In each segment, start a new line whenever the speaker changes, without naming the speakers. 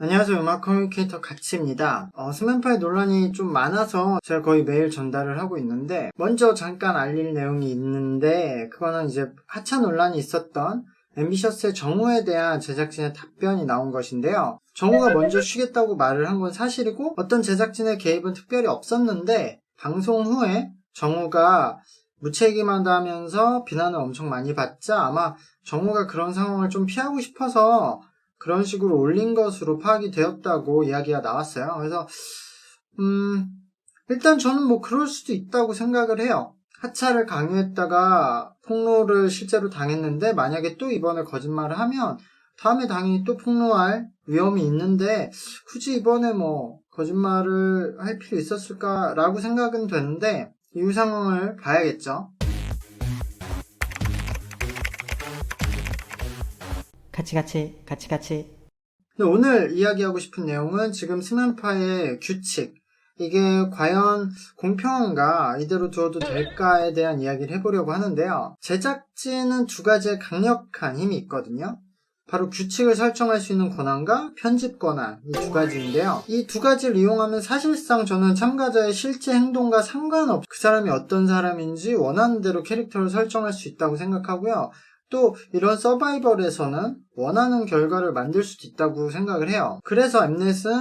안녕하세요. 음악 커뮤니케이터 가치입니다. 어, 스맨파이 논란이 좀 많아서 제가 거의 매일 전달을 하고 있는데 먼저 잠깐 알릴 내용이 있는데 그거는 이제 하차 논란이 있었던 앰비셔스의 정우에 대한 제작진의 답변이 나온 것인데요. 정우가 먼저 쉬겠다고 말을 한 건 사실이고 어떤 제작진의 개입은 특별히 없었는데 방송 후에 정우가 무책임하다 하면서 비난을 엄청 많이 받자 아마 정우가 그런 상황을 좀 피하고 싶어서 그런 식으로 올린 것으로 파악이 되었다고 이야기가 나왔어요. 그래서 음 일단 저는 뭐 그럴 수도 있다고 생각을 해요. 하차를 강요했다가 폭로를 실제로 당했는데 만약에 또 이번에 거짓말을 하면 다음에 당연히 또 폭로할 위험이 있는데 굳이 이번에 뭐 거짓말을 할 필요 있었을까라고 생각은 되는데 이후 상황을 봐야겠죠.
같이 같이 같이 같이
오늘 이야기하고 싶은 내용은 지금 스맨파의 규칙, 이게 과연 공평한가, 이대로 두어도 될까에 대한 이야기를 해보려고 하는데요. 제작진은 두 가지의 강력한 힘이 있거든요. 바로 규칙을 설정할 수 있는 권한과 편집 권한, 이 두 가지인데요. 이 두 가지를 이용하면 사실상 저는 참가자의 실제 행동과 상관없이 그 사람이 어떤 사람인지 원하는 대로 캐릭터를 설정할 수 있다고 생각하고요. 또 이런 서바이벌에서는 원하는 결과를 만들 수도 있다고 생각을 해요. 그래서 엠넷은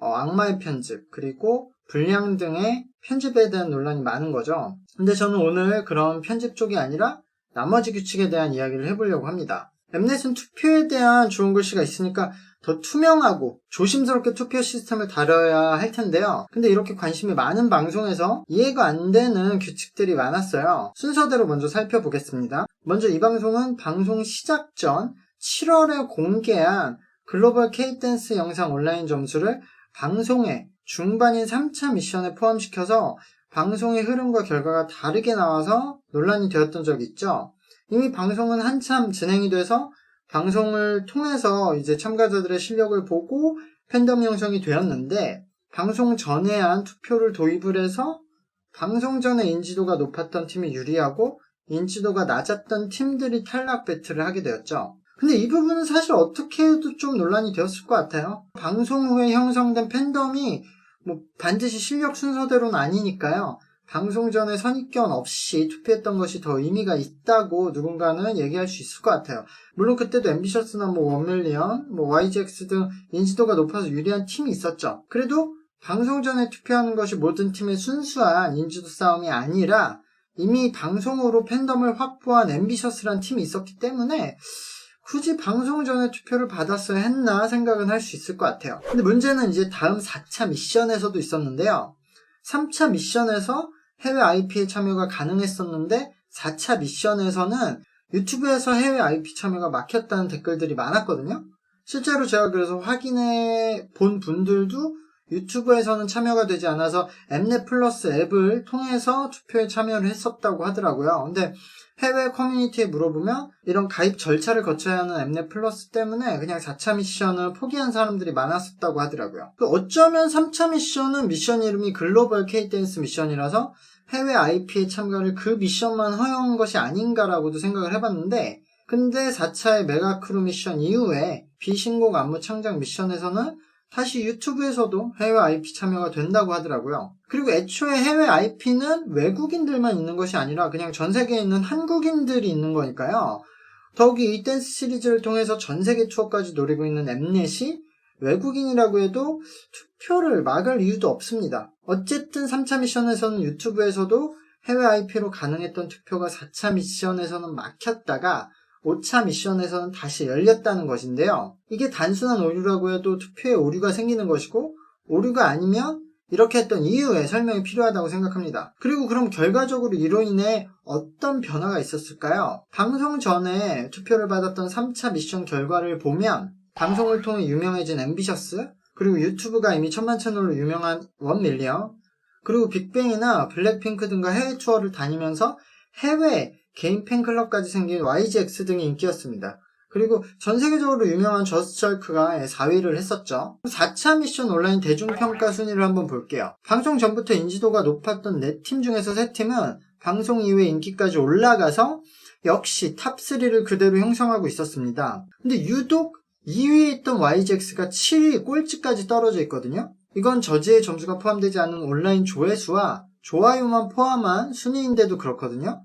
어, 악마의 편집 그리고 불량 등의 편집에 대한 논란이 많은 거죠. 근데 저는 오늘 그런 편집 쪽이 아니라 나머지 규칙에 대한 이야기를 해보려고 합니다. 엠넷은 투표에 대한 좋은 글씨가 있으니까 더 투명하고 조심스럽게 투표 시스템을 다뤄야 할 텐데요. 근데 이렇게 관심이 많은 방송에서 이해가 안 되는 규칙들이 많았어요. 순서대로 먼저 살펴보겠습니다. 먼저 이 방송은 방송 시작 전 7월에 공개한 글로벌 K-댄스 영상 온라인 점수를 방송의 중반인 3차 미션에 포함시켜서 방송의 흐름과 결과가 다르게 나와서 논란이 되었던 적이 있죠. 이미 방송은 한참 진행이 돼서 방송을 통해서 이제 참가자들의 실력을 보고 팬덤 형성이 되었는데 방송 전에 한 투표를 도입을 해서 방송 전에 인지도가 높았던 팀이 유리하고 인지도가 낮았던 팀들이 탈락 배틀을 하게 되었죠. 근데 이 부분은 사실 어떻게 해도 좀 논란이 되었을 것 같아요. 방송 후에 형성된 팬덤이 뭐 반드시 실력 순서대로는 아니니까요. 방송 전에 선입견 없이 투표했던 것이 더 의미가 있다고 누군가는 얘기할 수 있을 것 같아요. 물론 그때도 앰비셔스나 뭐 원밀리언, 뭐 YGX 등 인지도가 높아서 유리한 팀이 있었죠. 그래도 방송 전에 투표하는 것이 모든 팀의 순수한 인지도 싸움이 아니라 이미 방송으로 팬덤을 확보한 앰비셔스란 팀이 있었기 때문에 굳이 방송 전에 투표를 받았어야 했나 생각은 할 수 있을 것 같아요. 근데 문제는 이제 다음 4차 미션에서도 있었는데요. 3차 미션에서 해외 IP에 참여가 가능했었는데 4차 미션에서는 유튜브에서 해외 IP 참여가 막혔다는 댓글들이 많았거든요. 실제로 제가 그래서 확인해 본 분들도 유튜브에서는 참여가 되지 않아서 엠넷 플러스 앱을 통해서 투표에 참여를 했었다고 하더라고요. 근데 해외 커뮤니티에 물어보면 이런 가입 절차를 거쳐야 하는 엠넷 플러스 때문에 그냥 4차 미션을 포기한 사람들이 많았었다고 하더라고요. 그 어쩌면 3차 미션은 미션 이름이 글로벌 K-댄스 미션이라서 해외 IP의 참가를 그 미션만 허용한 것이 아닌가라고도 생각을 해봤는데 근데 4차의 메가크루 미션 이후에 비신곡 안무 창작 미션에서는 다시 유튜브에서도 해외 IP 참여가 된다고 하더라고요. 그리고 애초에 해외 IP는 외국인들만 있는 것이 아니라 그냥 전 세계에 있는 한국인들이 있는 거니까요. 더욱이 이 댄스 시리즈를 통해서 전 세계 투어까지 노리고 있는 엠넷이 외국인이라고 해도 투표를 막을 이유도 없습니다. 어쨌든 3차 미션에서는 유튜브에서도 해외 IP로 가능했던 투표가 4차 미션에서는 막혔다가 5차 미션에서는 다시 열렸다는 것인데요. 이게 단순한 오류라고 해도 투표에 오류가 생기는 것이고 오류가 아니면 이렇게 했던 이유에 설명이 필요하다고 생각합니다. 그리고 그럼 결과적으로 이로 인해 어떤 변화가 있었을까요? 방송 전에 투표를 받았던 3차 미션 결과를 보면 방송을 통해 유명해진 앰비셔스 그리고 유튜브가 이미 천만 채널로 유명한 원밀리언 그리고 빅뱅이나 블랙핑크 등과 해외 투어를 다니면서 해외 개인 팬클럽까지 생긴 YGX 등이 인기였습니다. 그리고 전 세계적으로 유명한 저스트라이크가 4위를 했었죠. 4차 미션 온라인 대중평가 순위를 한번 볼게요. 방송 전부터 인지도가 높았던 4팀 중에서 3팀은 방송 이후에 인기까지 올라가서 역시 탑3를 그대로 형성하고 있었습니다. 근데 유독 2위에 있던 YGX가 7위 꼴찌까지 떨어져 있거든요. 이건 저지의 점수가 포함되지 않은 온라인 조회수와 좋아요만 포함한 순위인데도 그렇거든요.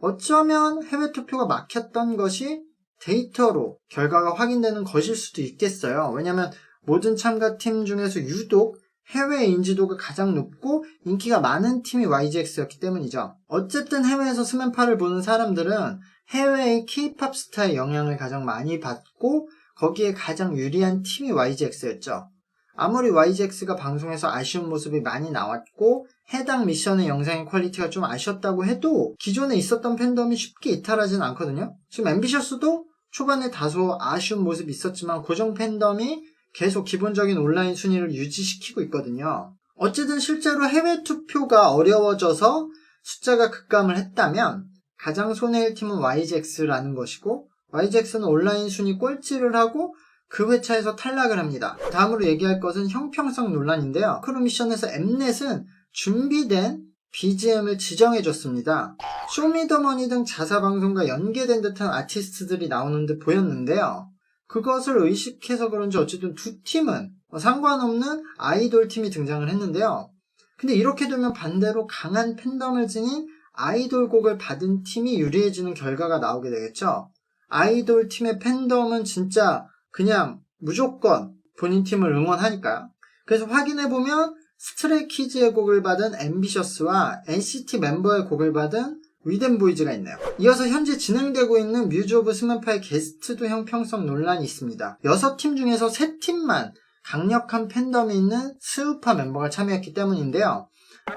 어쩌면 해외 투표가 막혔던 것이 데이터로 결과가 확인되는 것일 수도 있겠어요. 왜냐면 모든 참가팀 중에서 유독 해외 인지도가 가장 높고 인기가 많은 팀이 YGX였기 때문이죠. 어쨌든 해외에서 스맨파를 보는 사람들은 해외의 K-팝 스타의 영향을 가장 많이 받고 거기에 가장 유리한 팀이 YGX였죠. 아무리 YGX가 방송에서 아쉬운 모습이 많이 나왔고 해당 미션의 영상의 퀄리티가 좀 아쉬웠다고 해도 기존에 있었던 팬덤이 쉽게 이탈하진 않거든요. 지금 앰비셔스도 초반에 다소 아쉬운 모습이 있었지만 고정 팬덤이 계속 기본적인 온라인 순위를 유지시키고 있거든요. 어쨌든 실제로 해외 투표가 어려워져서 숫자가 급감을 했다면 가장 손해일 팀은 YGX라는 것이고 YGX는 온라인 순위 꼴찌를 하고 그 회차에서 탈락을 합니다. 다음으로 얘기할 것은 형평성 논란인데요. 크루 미션에서 엠넷은 준비된 BGM을 지정해 줬습니다. 쇼미더머니 등 자사방송과 연계된 듯한 아티스트들이 나오는 듯 보였는데요. 그것을 의식해서 그런지 어쨌든 두 팀은 상관없는 아이돌 팀이 등장을 했는데요. 근데 이렇게 되면 반대로 강한 팬덤을 지닌 아이돌 곡을 받은 팀이 유리해지는 결과가 나오게 되겠죠. 아이돌 팀의 팬덤은 진짜 그냥 무조건 본인 팀을 응원하니까요. 그래서 확인해보면 스트레이키즈의 곡을 받은 앰비셔스와 NCT 멤버의 곡을 받은 위덴보이즈가 있네요. 이어서 현재 진행되고 있는 뮤즈 오브 스맨파의 게스트도 형평성 논란이 있습니다. 6팀 중에서 3팀만 강력한 팬덤이 있는 스우파 멤버가 참여했기 때문인데요.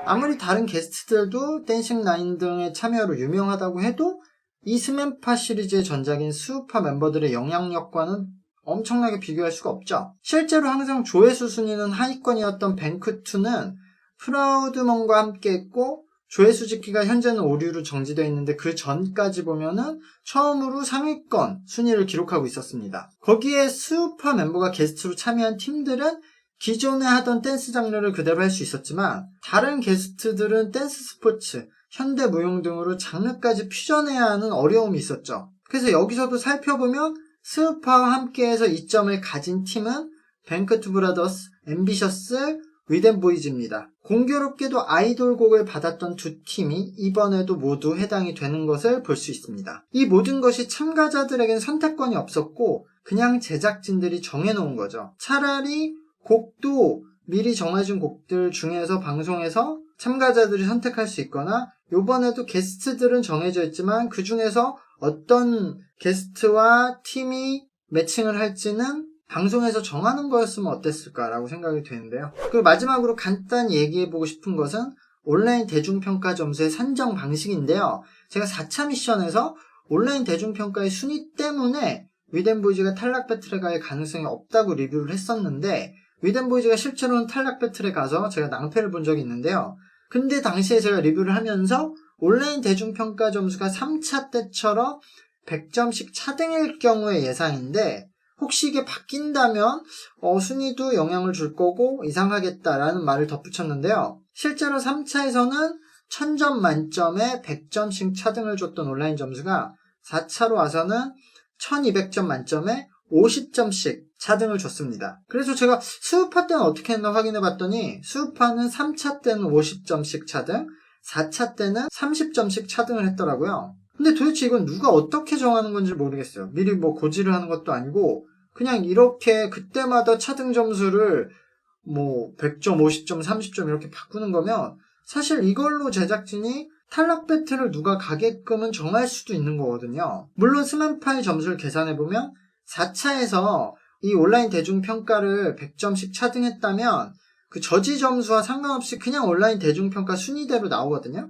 아무리 다른 게스트들도 댄싱 라인 등의 참여로 유명하다고 해도 이 스맨파 시리즈의 전작인 스우파 멤버들의 영향력과는 엄청나게 비교할 수가 없죠. 실제로 항상 조회수 순위는 하위권이었던 뱅크2는 프라우드먼과 함께 했고 조회수 짓기가 현재는 오류로 정지되어 있는데 그 전까지 보면은 처음으로 상위권 순위를 기록하고 있었습니다. 거기에 스우파 멤버가 게스트로 참여한 팀들은 기존에 하던 댄스 장르를 그대로 할 수 있었지만 다른 게스트들은 댄스 스포츠, 현대 무용 등으로 장르까지 퓨전해야 하는 어려움이 있었죠. 그래서 여기서도 살펴보면 스우파와 함께해서 이점을 가진 팀은 뱅크투 브라더스, 앰비셔스, 위덴보이즈입니다. 공교롭게도 아이돌 곡을 받았던 두 팀이 이번에도 모두 해당이 되는 것을 볼 수 있습니다. 이 모든 것이 참가자들에겐 선택권이 없었고 그냥 제작진들이 정해놓은 거죠. 차라리 곡도 미리 정해준 곡들 중에서 방송에서 참가자들이 선택할 수 있거나 요번에도 게스트들은 정해져 있지만 그 중에서 어떤 게스트와 팀이 매칭을 할지는 방송에서 정하는 거였으면 어땠을까라고 생각이 되는데요. 그리고 마지막으로 간단히 얘기해보고 싶은 것은 온라인 대중평가 점수의 산정 방식인데요. 제가 4차 미션에서 온라인 대중평가의 순위 때문에 위덴보이즈가 탈락 배틀에 갈 가능성이 없다고 리뷰를 했었는데 위덴보이즈가 실제로는 탈락 배틀에 가서 제가 낭패를 본 적이 있는데요. 근데 당시에 제가 리뷰를 하면서 온라인 대중평가 점수가 3차 때처럼 100점씩 차등일 경우의 예상인데 혹시 이게 바뀐다면 어, 순위도 영향을 줄 거고 이상하겠다라는 말을 덧붙였는데요. 실제로 3차에서는 1000점 만점에 100점씩 차등을 줬던 온라인 점수가 4차로 와서는 1200점 만점에 50점씩 차등을 줬습니다. 그래서 제가 수우파 때는 어떻게 했나 확인해 봤더니 수우파는 3차 때는 50점씩 차등, 4차 때는 30점씩 차등을 했더라고요. 근데 도대체 이건 누가 어떻게 정하는 건지 모르겠어요. 미리 뭐 고지를 하는 것도 아니고 그냥 이렇게 그때마다 차등 점수를 뭐 100점, 50점, 30점 이렇게 바꾸는 거면 사실 이걸로 제작진이 탈락 배틀을 누가 가게끔은 정할 수도 있는 거거든요. 물론 스맨파의 점수를 계산해보면 4차에서 이 온라인 대중평가를 100점씩 차등했다면 그 저지 점수와 상관없이 그냥 온라인 대중평가 순위대로 나오거든요.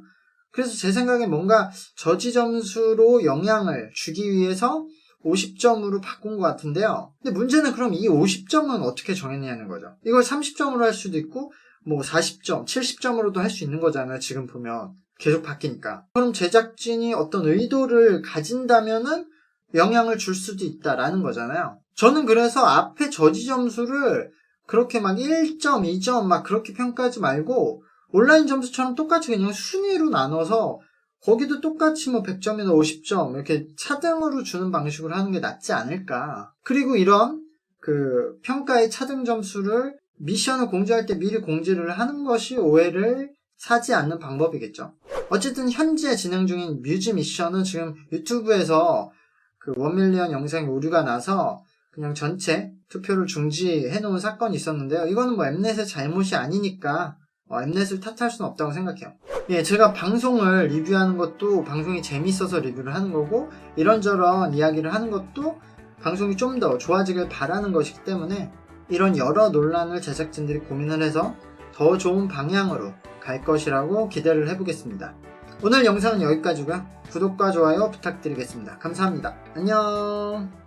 그래서 제 생각에 뭔가 저지 점수로 영향을 주기 위해서 50점으로 바꾼 것 같은데요. 근데 문제는 그럼 이 50점은 어떻게 정했냐는 거죠. 이걸 30점으로 할 수도 있고, 뭐 40점, 70점으로도 할 수 있는 거잖아요. 지금 보면. 계속 바뀌니까. 그럼 제작진이 어떤 의도를 가진다면은 영향을 줄 수도 있다라는 거잖아요. 저는 그래서 앞에 저지 점수를 그렇게 막 1점, 2점 막 그렇게 평가하지 말고 온라인 점수처럼 똑같이 그냥 순위로 나눠서 거기도 똑같이 뭐 100점이나 50점 이렇게 차등으로 주는 방식으로 하는 게 낫지 않을까. 그리고 이런 그 평가의 차등 점수를 미션을 공지할 때 미리 공지를 하는 것이 오해를 사지 않는 방법이겠죠. 어쨌든 현재 진행 중인 뮤즈 미션은 지금 유튜브에서 그 원밀리언 영상이 오류가 나서 그냥 전체 투표를 중지해 놓은 사건이 있었는데요. 이거는 뭐 엠넷의 잘못이 아니니까 어, 엠넷을 탓할 수는 없다고 생각해요. 예, 제가 방송을 리뷰하는 것도 방송이 재밌어서 리뷰를 하는 거고 이런저런 이야기를 하는 것도 방송이 좀 더 좋아지길 바라는 것이기 때문에 이런 여러 논란을 제작진들이 고민을 해서 더 좋은 방향으로 갈 것이라고 기대를 해보겠습니다. 오늘 영상은 여기까지고요. 구독과 좋아요 부탁드리겠습니다. 감사합니다. 안녕.